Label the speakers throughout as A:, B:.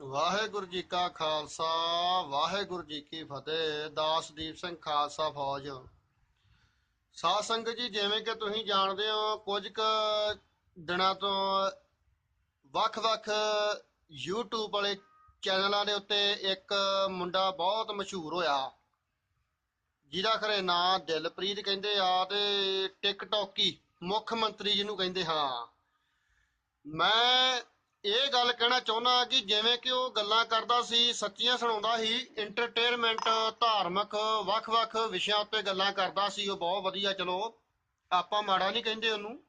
A: ਵਾਹਿਗੁਰੂ ਜੀ ਕਾ ਖਾਲਸਾ, ਵਾਹਿਗੁਰੂ ਜੀ ਕੀ ਫਤਿਹ ਦਾਸਦੀਪ ਸਿੰਘ ਖਾਲਸਾ ਫੌਜ। ਸਾਧ ਸੰਗਤ ਜੀ, ਜਿਵੇਂ ਕਿ ਤੁਸੀਂ ਜਾਣਦੇ ਹੋ, ਕੁਝ ਕੁ ਦਿਨਾਂ ਤੋਂ ਵੱਖ-ਵੱਖ YouTube ਵਾਲੇ ਚੈਨਲਾਂ ਦੇ ਉੱਤੇ ਇੱਕ ਮੁੰਡਾ ਬਹੁਤ ਮਸ਼ਹੂਰ ਹੋਇਆ, ਜਿਹਦਾ ਖਰੇ ਨਾਂ ਦਿਲਪ੍ਰੀਤ ਕਹਿੰਦੇ ਆ ਤੇ ਟਿਕਟੌਕੀ ਮੁੱਖ ਮੰਤਰੀ ਜਿਹਨੂੰ ਕਹਿੰਦੇ ਹਾਂ। ਮੈਂ ਇਹ ਗੱਲ ਕਹਿਣਾ ਚਾਹੁੰਦਾ ਕਿ ਜਿਵੇਂ ਕਿ ਉਹ ਗੱਲਾਂ ਕਰਦਾ ਸੀ, ਸੱਚੀਆਂ ਸੁਣਾਉਂਦਾ ਸੀ ਐਂਟਰਟੇਨਮੈਂਟ ਧਾਰਮਿਕ ਵੱਖ-ਵੱਖ ਵਿਸ਼ਿਆਂ ਉੱਤੇ ਗੱਲਾਂ ਕਰਦਾ ਸੀ, ਉਹ ਬਹੁਤ ਵਧੀਆ, ਚਲੋ ਆਪਾਂ ਮਾੜਾ ਨਹੀਂ ਕਹਿੰਦੇ ਉਹਨੂੰ।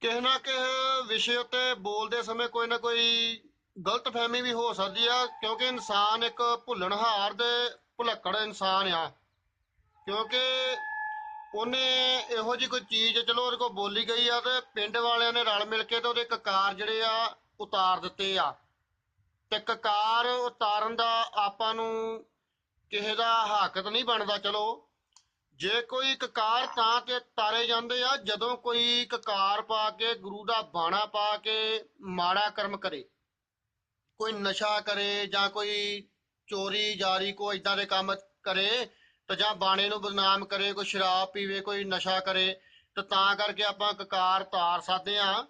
A: ਕਿਸੇ ਨਾ ਕਿਸੇ ਵਿਸ਼ੇ ਉੱਤੇ ਬੋਲਦੇ ਸਮੇਂ ਕੋਈ ਨਾ ਕੋਈ ਗਲਤਫਹਿਮੀ ਵੀ ਹੋ ਸਕਦੀ ਆ, ਕਿਉਂਕਿ ਇਨਸਾਨ ਇੱਕ ਭੁੱਲਣਹਾਰ ਦੇ ਭੁਲੱਕੜ ਇਨਸਾਨ ਆ। ਕਿਉਂਕਿ ਉਹਨੇ ਇਹੋ ਜੀ ਕੋਈ ਚੀਜ਼, ਚਲੋ ਉਹਦੇ ਕੋਲ ਬੋਲੀ ਗਈ ਆ ਤੇ ਪਿੰਡ ਵਾਲਿਆਂ ਨੇ ਰਲ ਮਿਲ ਕੇ ਤੇ ਉਹਦੇ ਕਕਾਰ ਜਿਹੜੇ ਆ ਉਤਾਰ ਦਿੱਤੇ ਆ। ਤੇ ਕਕਾਰ ਉਤਾਰਨ ਦਾ ਆਪਾਂ ਨੂੰ ਕਿਸੇ ਦਾ ਹੱਕ ਤਾਂ ਨਹੀਂ ਬਣਦਾ, ਚਲੋ। ਜੇ ਕੋਈ ਕਕਾਰ ਤਾਂ ਤੇ ਤਾਰੇ ਜਾਂਦੇ ਆ, ਜਦੋਂ ਕੋਈ ਕਕਾਰ ਪਾ ਕੇ, ਗੁਰੂ ਦਾ ਬਾਣਾ ਪਾ ਕੇ ਮਾੜਾ ਕਰਮ ਕਰੇ। ਕੋਈ ਨਸ਼ਾ ਕਰੇ ਜਾਂ ਕੋਈ ਚੋਰੀ ਜਾਰੀ ਕੋਈ ਇਦਾਂ ਦੇ ਕੰਮ ਕਰੇ ਤੇ ਜਾਂ ਬਾਣੇ ਨੂੰ ਬਦਨਾਮ ਕਰੇ, ਕੋਈ ਸ਼ਰਾਬ ਪੀਵੇ, ਕੋਈ ਨਸ਼ਾ ਕਰੇ, ਤੇ ਤਾਂ ਕਰਕੇ ਆਪਾਂ ਕਕਾਰ ਤਾਰ ਸਕਦੇ ਆ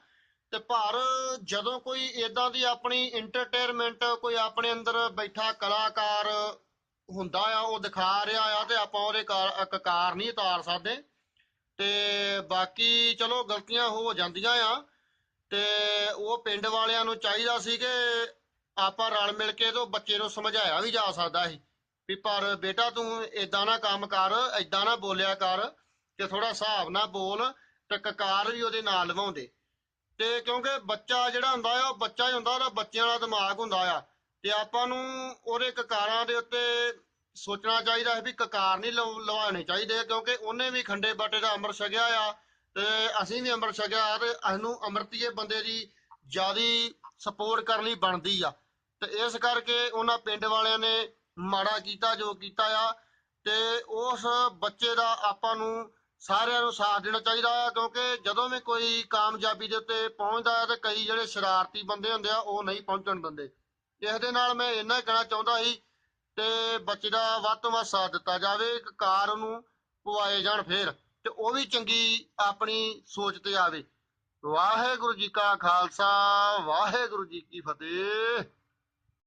A: ਤੇ ਪਰ ਜਦੋਂ ਕੋਈ ਇਦਾਂ ਦੀ ਆਪਣੀ ਐਂਟਰਟੇਨਮੈਂਟ ਕੋਈ ਆਪਣੇ ਅੰਦਰ ਬੈਠਾ ਕਲਾਕਾਰ ਹੁੰਦਾ ਆ, ਉਹ ਦਿਖਾ ਰਿਹਾ ਆ, ਤੇ ਆਪਾਂ ਉਹਦੇ ਕਾਰ- ਕਕਾਰ ਨਹੀਂ ਉਤਾਰ ਸਕਦੇ। ਤੇ ਬਾਕੀ ਚਲੋ ਗਲਤੀਆਂ ਹੋ ਜਾਂਦੀਆਂ ਆ। ਤੇ ਉਹ ਪਿੰਡ ਵਾਲਿਆਂ ਨੂੰ ਚਾਹੀਦਾ ਸੀ ਕਿ ਆਪਾਂ ਰਲ ਮਿਲ ਕੇ ਤੇ ਬੱਚੇ ਨੂੰ ਸਮਝਾਇਆ ਵੀ ਜਾ ਸਕਦਾ ਸੀ। ਵੀ ਪਰ ਬੇਟਾ ਤੂੰ ਇਦਾਂ ਨਾ ਕੰਮ ਕਰ ਇਦਾਂ ਨਾ ਬੋਲਿਆ ਕਰ ਤੇ ਥੋੜਾ ਹਿਸਾਬ ਨਾਲ ਬੋਲ ਤੇ ਕਕਾਰ ਵੀ ਉਹਦੇ ਨਾਲ ਲਵਾਉਂਦੇ। ਤੇ ਕਿਉਂਕਿ ਬੱਚਾ ਜਿਹੜਾ ਹੁੰਦਾ ਆ, ਉਹ ਬੱਚਾ ਹੀ ਹੁੰਦਾ, ਉਹਦਾ ਬੱਚਿਆਂ ਵਾਲਾ ਦਿਮਾਗ ਹੁੰਦਾ ਆ। ਤੇ ਆਪਾਂ ਨੂੰ ਉਹਦੇ ਕਕਾਰਾਂ ਦੇ ਉੱਤੇ ਸੋਚਣਾ ਚਾਹੀਦਾ ਹੈ ਵੀ ਕਕਾਰ ਨਹੀਂ ਲਵ- ਲਵਾਉਣੇ ਚਾਹੀਦੇ, ਕਿਉਂਕਿ ਉਹਨੇ ਵੀ ਖੰਡੇ ਬਾਟੇ ਦਾ ਅੰਮ੍ਰਿਤ ਛਕਿਆ ਆ ਤੇ ਅਸੀਂ ਵੀ ਅੰਮ੍ਰਿਤ ਛਕਿਆ ਤੇ ਸਾਨੂੰ ਅੰਮ੍ਰਿਤੀਏ ਬੰਦੇ ਦੀ ਜਿਆਦੀ ਸਪੋਰਟ ਕਰਨੀ ਬਣਦੀ ਆ। ਤੇ ਇਸ ਕਰਕੇ ਉਹਨਾਂ ਪਿੰਡ ਵਾਲਿਆਂ ਨੇ ਮਾੜਾ ਕੀਤਾ, ਜੋ ਕੀਤਾ ਆ, ਤੇ ਉਸ ਬੱਚੇ ਦਾ ਆਪਾਂ ਨੂੰ ਸਾਰਿਆਂ ਨੂੰ ਸਾਥ ਦੇਣਾ ਚਾਹੀਦਾ ਆ ਕਿਉਂਕਿ ਜਦੋਂ ਵੀ ਕੋਈ ਕਾਮਯਾਬੀ ਦੇ ਉੱਤੇ ਪਹੁੰਚਦਾ ਹੈ, ਤੇ ਕਈ ਜਿਹੜੇ ਸ਼ਰਾਰਤੀ ਬੰਦੇ ਹੁੰਦੇ ਆ, ਉਹ ਨਹੀਂ ਪਹੁੰਚਣ ਦਿੰਦੇ। ਇਸ ਦੇ ਨਾਲ ਮੈਂ ਇੰਨਾ ਹੀ ਕਹਿਣਾ ਚਾਹੁੰਦਾ ਸੀ, ਤੇ ਬੱਚੇ ਦਾ ਵੱਧ ਤੋਂ ਵੱਧ ਸਾਥ ਦਿੱਤਾ ਜਾਵੇ, ਇੱਕ ਕਾਰ ਨੂੰ ਪਵਾਏ ਜਾਣ ਫੇਰ, ਤੇ ਉਹ ਵੀ ਚੰਗੀ ਆਪਣੀ ਸੋਚ ਤੇ ਆਵੇ। ਵਾਹਿਗੁਰੂ ਜੀ ਕਾ ਖਾਲਸਾ, ਵਾਹਿਗੁਰੂ ਜੀ ਕੀ ਫਤਿਹ।